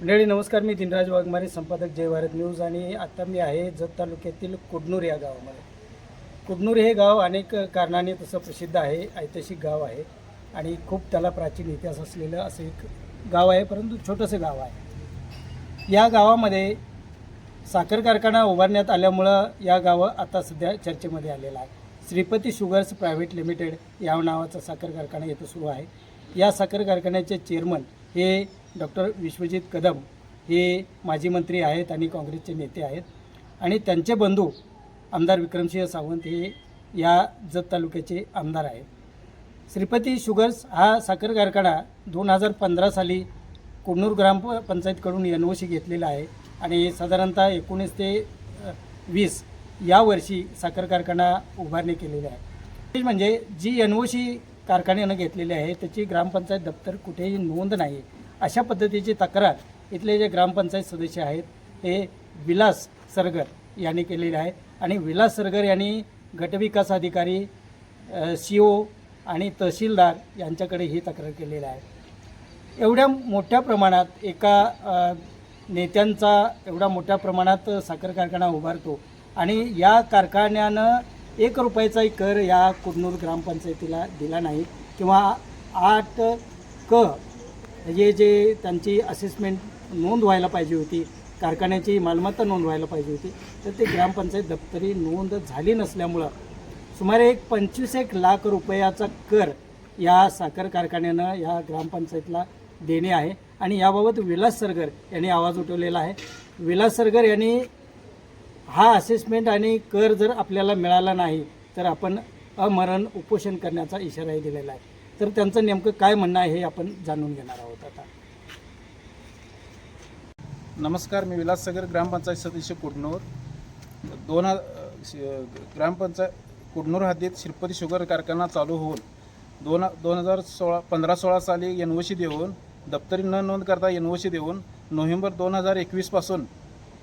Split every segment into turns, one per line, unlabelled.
मंडळी नमस्कार. मी दिनराज वाघमारे संपादक जय भारत न्यूज आणि आता मी आहे जत तालुक्यातील कुडनूर या गावामध्ये. कुडनूर हे गाव अनेक कारणाने तसं प्रसिद्ध आहे ऐतिहासिक गाव आहे आणि खूप त्याला प्राचीन इतिहास असलेलं असं एक गाव आहे परंतु छोटंसं गाव आहे. या गावामध्ये साखर कारखाना उभारण्यात आल्यामुळं या गावं आता सध्या चर्चेमध्ये आलेलं आहे. श्रीपती शुगर्स प्रायव्हेट लिमिटेड या नावाचा साखर कारखाना इथं सुरू आहे. या साखर कारखान्याचे चेअरमन हे डॉक्टर विश्वजित कदम हे माजी मंत्री आहेत आणि काँग्रेसचे नेते आहेत. आणि त्यांचे बंधू आमदार विक्रमसिंह सावंत हे या जत तालुक्याचे आमदार आहेत. श्रीपती शुगर्स हा साखर कारखाना दोन हजार पंधरा साली कुडनूर ग्रामपंचायतकडून एन ओ सी घेतलेला आहे. आणि साधारणतः एकोणीस ते वीस या वर्षी साखर कारखाना उभारणी केलेली आहे. म्हणजे जी एन ओ सी कारखान्यानं घेतलेली आहे. त्याची ग्रामपंचायत दप्तर कुठेही नोंद नाही. अशा पद्धतीची तक्रार इथले जे ग्रामपंचायत सदस्य आहेत हे विलास सरगर यांनी केलेले आहे. आणि विलास सरगर यांनी गटविकास अधिकारी सी ओ आणि तहसीलदार यांच्याकडे ही तक्रार केलेली आहे. एवढ्या मोठ्या प्रमाणात एका नेत्यांचा एवढा मोठ्या प्रमाणात साखर कारखाना उभारतो आणि या कारखान्यानं एक रुपयाचाही कर या कुडनूर ग्रामपंचायतीला दिला नाही किंवा आठ क हे जे त्यांची असेसमेंट नोंद व्हायला पाहिजे होती कारखान्याची मालमत्ता नोंद व्हायला पाहिजे होती तर ते ग्रामपंचायत दप्तरी नोंद झाली नसल्यामुळं सुमारे एक पंचवीस एक लाख रुपयाचा कर या साखर कारखान्यानं या ग्रामपंचायतीला देणे आहे. आणि याबाबत विलास सरगर यांनी आवाज उठवलेला आहे. विलास सरगर यांनी हा असेसमेंट आणि कर जर आपल्याला मिळाला नाही तर आपण अमरण उपोषण करण्याचा इशाराही दिलेला आहे. तर त्यांचं नेमकं काय म्हणणं आहे हे आपण जाणून घेणार आहोत आता.
नमस्कार मी विलास सगर ग्रामपंचायत सदस्य कुडनूर. दोन श- ग्रामपंचायत कुडनूर हद्दीत श्रीपती शुगर कारखाना चालू होऊन दोन दोन हजार सोळा पंधरा सोळा साली एन ओ सी देऊन दप्तरी न नोंद करता एन ओ सी देऊन नोव्हेंबर दोन हजार एकवीसपासून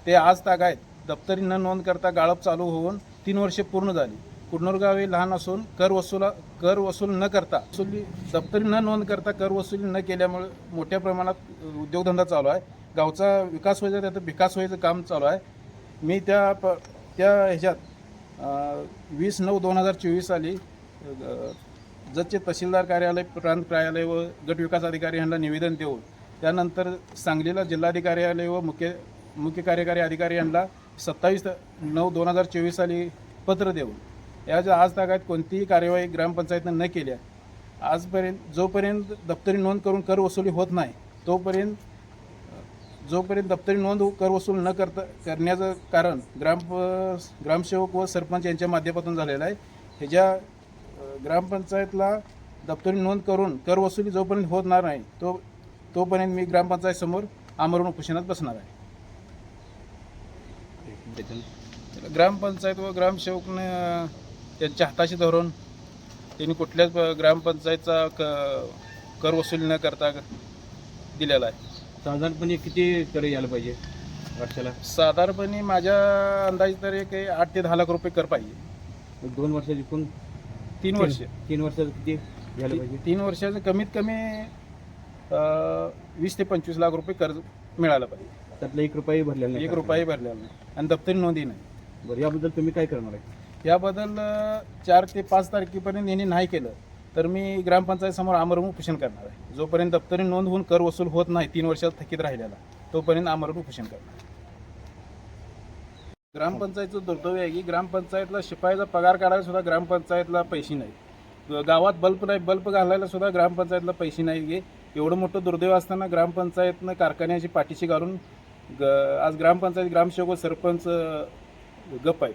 ते आज तागायत दप्तरी न नोंद करता गाळप चालू होऊन तीन वर्षे पूर्ण झाली. कुडनूर गाव हे लहान असून कर वसुला कर वसूल न करता वसुली दप्तरी न नोंद करता कर वसुली न केल्यामुळे मोठ्या प्रमाणात उद्योगधंदा चालू आहे. गावचा विकास व्हायचा त्याचं विकास व्हायचं काम चालू आहे. मी त्या प त्या ह्याच्यात वीस नऊ दोन हजार चोवीस साली अं, जतचे तहसीलदार कार्यालय प्रांत कार्यालय व गट विकास अधिकारी यांना निवेदन देऊन त्यानंतर सांगलीला जिल्हाधिकारी व मुख्य मुख्य कार्यकारी अधिकारी यांना सत्तावीस नऊ दोन हजार चोवीस साली पत्र देऊन याच्या आज तागात कोणतीही कार्यवाही ग्रामपंचायतनं न केल्या आजपर्यंत जोपर्यंत दप्तरी नोंद करून कर वसुली होत नाही तोपर्यंत जोपर्यंत दप्तरी नोंद कर वसूल न करता करण्याचं कारण ग्राम ग्रामसेवक व सरपंच यांच्या माध्यमातून झालेलं आहे. ह्याच्या ग्रामपंचायतला दप्तरी नोंद करून कर वसुली जोपर्यंत होणार नाही तो तोपर्यंत मी ग्रामपंचायत समोर आमरण उपोषणात बसणार आहे. ग्रामपंचायत व ग्रामसेवकने त्यांच्या हाताशी धरून त्यांनी कुठल्याच ग्रामपंचायतचा क कर वसुली न करता दिलेला आहे.
साधारणपणे किती तरी यायला पाहिजे वर्षाला?
साधारणपणे माझ्या अंदाजे तर एक आठ ते दहा लाख रुपये कर पाहिजे.
दोन वर्षाची एकूण?
तीन वर्ष.
तीन वर्षाचं किती घ्यायला पाहिजे?
तीन वर्षाचं कमीत कमी अं, वीस ते पंचवीस लाख रुपये कर्ज मिळालं पाहिजे.
त्यातला एक रुपयाही भरलेला नाही
एक रुपयाही भरलेला नाही. आणि दप्तरी नोंदही नाही.
बरं याबद्दल तुम्ही काय करणार आहे?
याबद्दल चार ते पाच तारखेपर्यंत यांनी नाही केलं. तर मी ग्रामपंचायत समोर आमरण उपोषण करणार आहे. जोपर्यंत दप्तरी नोंद होऊन कर वसूल होत नाही तीन वर्षात थकीत राहिलेला तोपर्यंत आमरण उपोषण करणार ग्रामपंचायतचं दुर्दैव आहे की ग्रामपंचायतला शिपायाचा पगार काढायला सुद्धा ग्रामपंचायतला पैसे नाही. गावात बल्ब नाही बल्ब घालायला सुद्धा ग्रामपंचायतला पैसे नाही. एवढं मोठं दुर्दैव असताना ग्रामपंचायतनं कारखान्याची पाठीशी घालून ग आज ग्रामपंचायत ग्रामसेवक सरपंच गप आहे